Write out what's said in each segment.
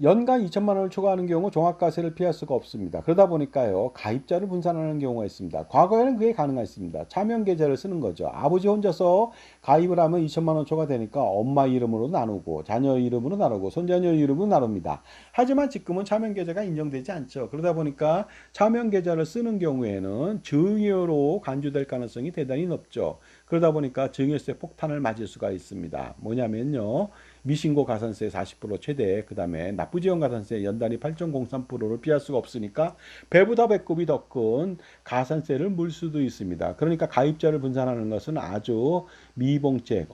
연간 2천만 원을 초과하는 경우 종합과세를 피할 수가 없습니다. 그러다 보니까요 가입자를 분산하는 경우가 있습니다. 과거에는 그게 가능했습니다. 차명 계좌를 쓰는 거죠. 아버지 혼자서 가입을 하면 2천만 원 초과되니까 엄마 이름으로 나누고 자녀 이름으로 나누고 손자녀 이름으로 나눕니다. 하지만 지금은 차명 계좌가 인정되지 않죠. 그러다 보니까 차명 계좌를 쓰는 경우에는 증여로 간주될 가능성이 대단히 높죠. 그러다 보니까 증여세 폭탄을 맞을 수가 있습니다. 뭐냐면요. 미신고 가산세 40% 최대, 그 다음에 납부지원 가산세 연단위 8.03%를 피할 수가 없으니까 배보다 배꼽이 더 큰 가산세를 물 수도 있습니다. 그러니까 가입자를 분산하는 것은 아주 미봉책,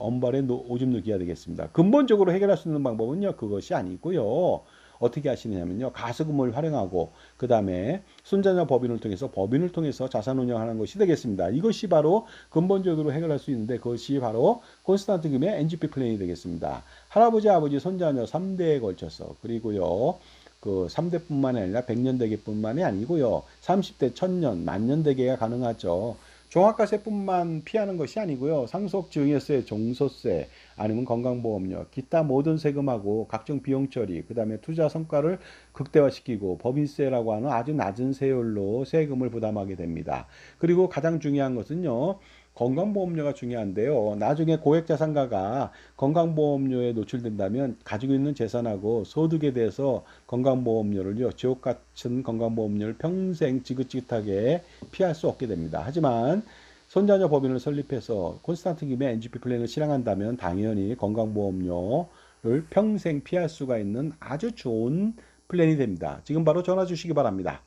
노- 오줌 누기가 되겠습니다. 근본적으로 해결할 수 있는 방법은요, 그것이 아니고요. 어떻게 하시느냐면요. 가수금을 활용하고 그 다음에 순자녀 법인을 통해서 법인을 통해서 자산 운영하는 것이 되겠습니다. 이것이 바로 근본적으로 해결할 수 있는데 그것이 바로 콘스탄트 금의 NGP 플랜이 되겠습니다. 할아버지, 아버지, 손자녀 3대에 걸쳐서 그리고요. 그 3대뿐만이 아니라 100년 대계뿐만이 아니고요. 30대, 1000년, 만년 대계가 가능하죠. 종합과세뿐만 피하는 것이 아니고요. 상속 증여세, 종소세, 아니면 건강보험료, 기타 모든 세금하고 각종 비용 처리, 그 다음에 투자 성과를 극대화시키고 법인세라고 하는 아주 낮은 세율로 세금을 부담하게 됩니다. 그리고 가장 중요한 것은요. 건강보험료가 중요한데요. 나중에 고액자산가가 건강보험료에 노출된다면 가지고 있는 재산하고 소득에 대해서 건강보험료를요, 지옥 같은 건강보험료를 평생 지긋지긋하게 피할 수 없게 됩니다. 하지만 손자녀 법인을 설립해서 콘스탄트 김의 NGP 플랜을 실행한다면 당연히 건강보험료를 평생 피할 수가 있는 아주 좋은 플랜이 됩니다. 지금 바로 전화 주시기 바랍니다.